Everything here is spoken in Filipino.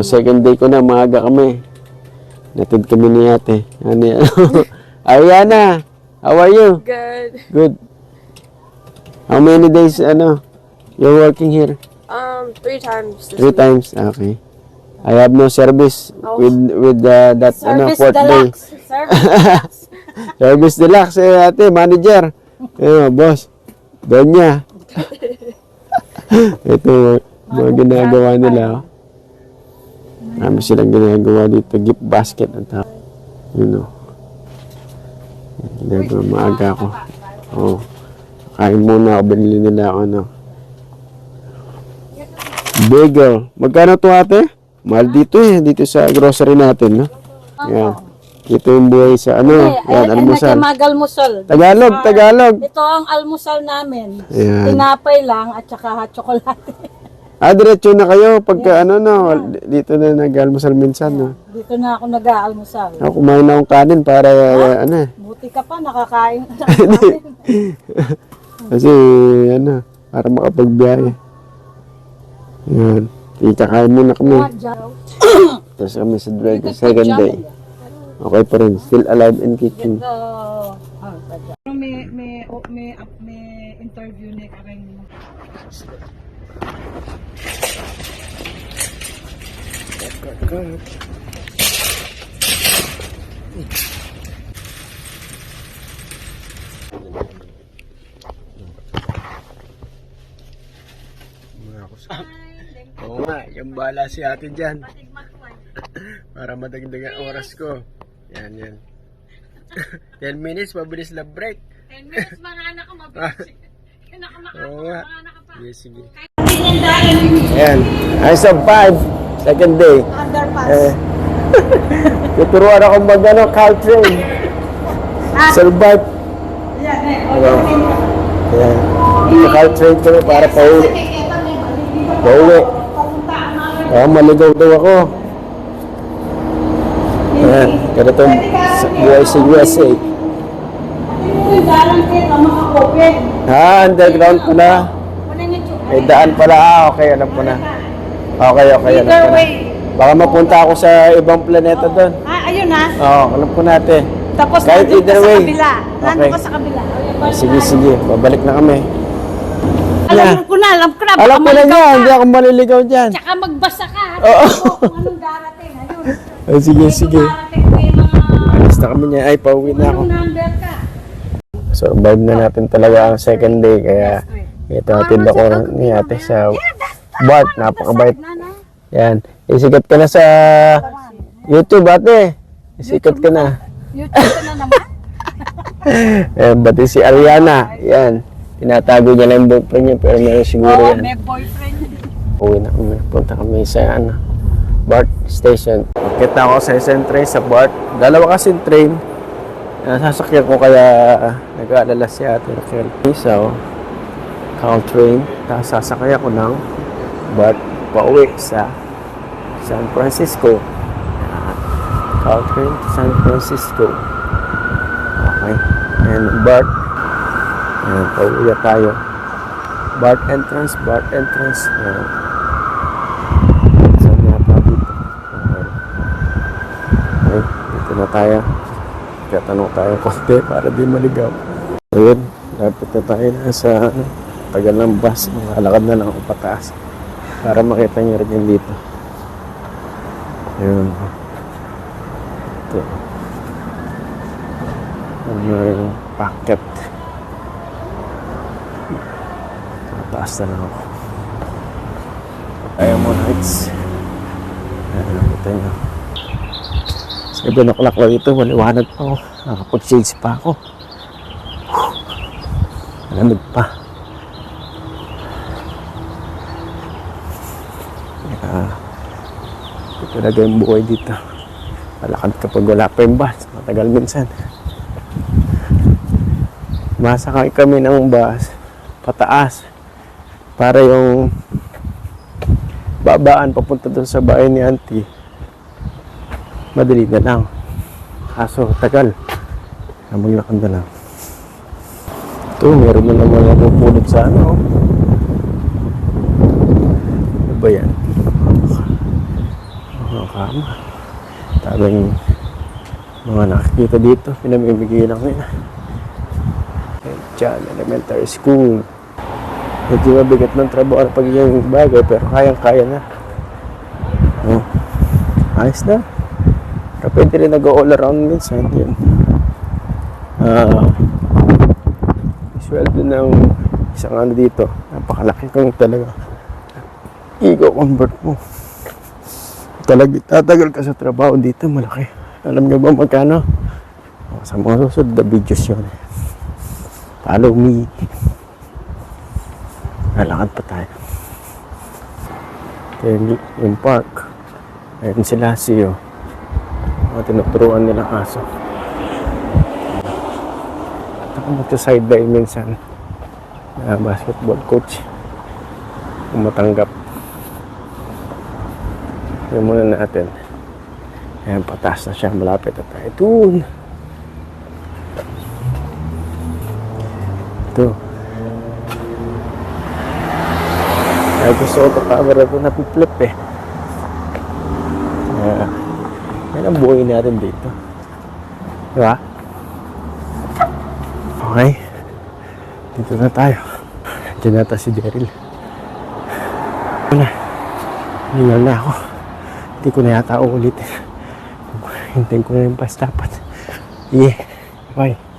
O, second day ko na, maaga kami. Natid kami ni ate. Ano yan? Ariana, how are you? Good. Good. How many days, ano, you're working here? Um, three times. Three week. times? Okay. I have no service Oh. with with uh, that ano Service fourth day. deluxe. Service Service deluxe eh ate, manager. Eh, boss. Donya. Ito mga ginagawa nila. Oh. Marami silang ginagawa dito. Gift basket ang tawag. You know. Ginagawa maaga ako. Oh. Kain muna ako. Binili nila ako ano. Bagel. Magkano to ate? Mahal dito eh. Dito sa grocery natin. No? Yan. Ito yung buhay sa ano. Yan, almusal. Magalmusal. Tagalog, Tagalog. Ito ang almusal namin. Ayan. Tinapay lang at saka chocolate. Ah, diretso na kayo pagka ano no, dito na nag-almusal minsan no. Dito na ako nag-aalmusal. Ako kumain na akong kanin para uh, ano eh. Buti ka pa, nakakain. Kasi ano, para makapagbiyahe. Yan. Ikakain muna kami. Tapos kami sa drag, second day. Okay pa rin. Still alive and kicking. So, may, may, may, may interview ni Karen. Oo nga, yung bala si ate dyan. Para madagdagan oras ko. Yan, yan. 10 minutes, mabilis na break. 10 minutes, mga anak ko, mabilis. Oo nga. Sige, sige. Ayan. I survived. Second day. Underpass. Eh. Tuturuan ako mag ano, Caltrain. Survive. Yan, eh. Ano? Ayan. Sa Caltrain kami para pauwi. Pauwi. Ah, maligaw daw ako. Ayan. Ganito sa buhay sa USA. Makakope. Ah, underground pala. May daan pala. Ah, okay. Alam ko na. Okay, okay. Alam ko na. Baka mapunta ako sa ibang planeta doon. Ah, ayun na. Oo, alam ko natin. Tapos Kahit nandun ka either sa way. kabila. Nandun Okay. ka sa kabila. Ah, Sige, sige. Babalik na kami. Alam ko na, alam ko na. Alam baka ko na maligaw ka. Hindi ako maliligaw dyan. Tsaka magbasa ka. Oo. Oo. Kung anong darating. Ayun. Ah, sige, sige. Darating mga... Alis na kami niya. Ay, pauwi na ako. Anong number ka? Survive na natin talaga ang second day. Kaya ito natin ako ni ate sa Bart. Napakabait. Yan. Isikat ka na sa YouTube ate. Isikat ka na. YouTube ka na naman. Eh, pati si Ariana. Yan. Tinatago niya lang yung boyfriend niya pero meron siguro Oo, yan. may boyfriend. Uwi na kami. Punta kami sa ano, BART station. Akit na ako sa isang train sa BART. Dalawa kasi train. Nasasakyan ko kaya ah, nag-aalala si Ate Raquel. So, Caltrain. Tapos sasakay ako ng BART pauwi sa San Francisco. Yan. Caltrain to San Francisco. Okay. And BART. Yan, pauwi na tayo. BART entrance, BART entrance. Yan. Saan nga pa dito? Okay. Okay, dito na tayo. Tatanong tayo konti para di maligaw. Ayun, dapat na tayo na sa tagal ng bus. Makalakad na lang ako pataas para makita niyo rin yung dito. Ayun. Ito. Ano yung packet. Mataas na lang ako. Ayaw mo nights. Ayan, nakita niyo. 7 o'clock na dito, maliwanag pa ako. Nakapag-shades pa ako. Malamig pa. Kaya, ito talaga yung buhay dito. Malakad kapag wala pa yung bus. Matagal minsan. Masakay kami ng bus pataas para yung babaan papunta doon sa bahay ni auntie madali na lang kaso tagal maglakad na lang ito meron na naman napupulot sa ano ano ba yan kasama. Daming mga nakikita dito, pinamimigay lang nila. Diyan, elementary school. Medyo mabigat ng trabaho ang pagiging bagay, pero kayang-kaya na. Oh. Ayos na. Pero pwede rin nag-all around minsan. Yan. Ah, sweldo ng isang ano dito. Napakalaki kung talaga. Ego convert mo. Talag, tatagal ka sa trabaho dito, malaki. Alam niyo ba magkano? Oh, sa mga susunod na videos yun. Follow me. Lalakad pa tayo. Then, yung park. Ayun sila siyo. Mga tinuturuan nilang aso. At ako magsa-sideline minsan. Na basketball coach. Kung Yun muna natin. Ayan, patas na siya. Malapit na tayo. Doon. Ito. Kaya gusto ko ito camera ito napiflip eh. Kaya, yan ang buhay natin dito. Diba? Okay. Dito na tayo. Diyan nata si Daryl. Ito na. Hingal na ako. Hindi ko na yata uulit. Hintayin ko na yung pastapat. Yeah. Bye.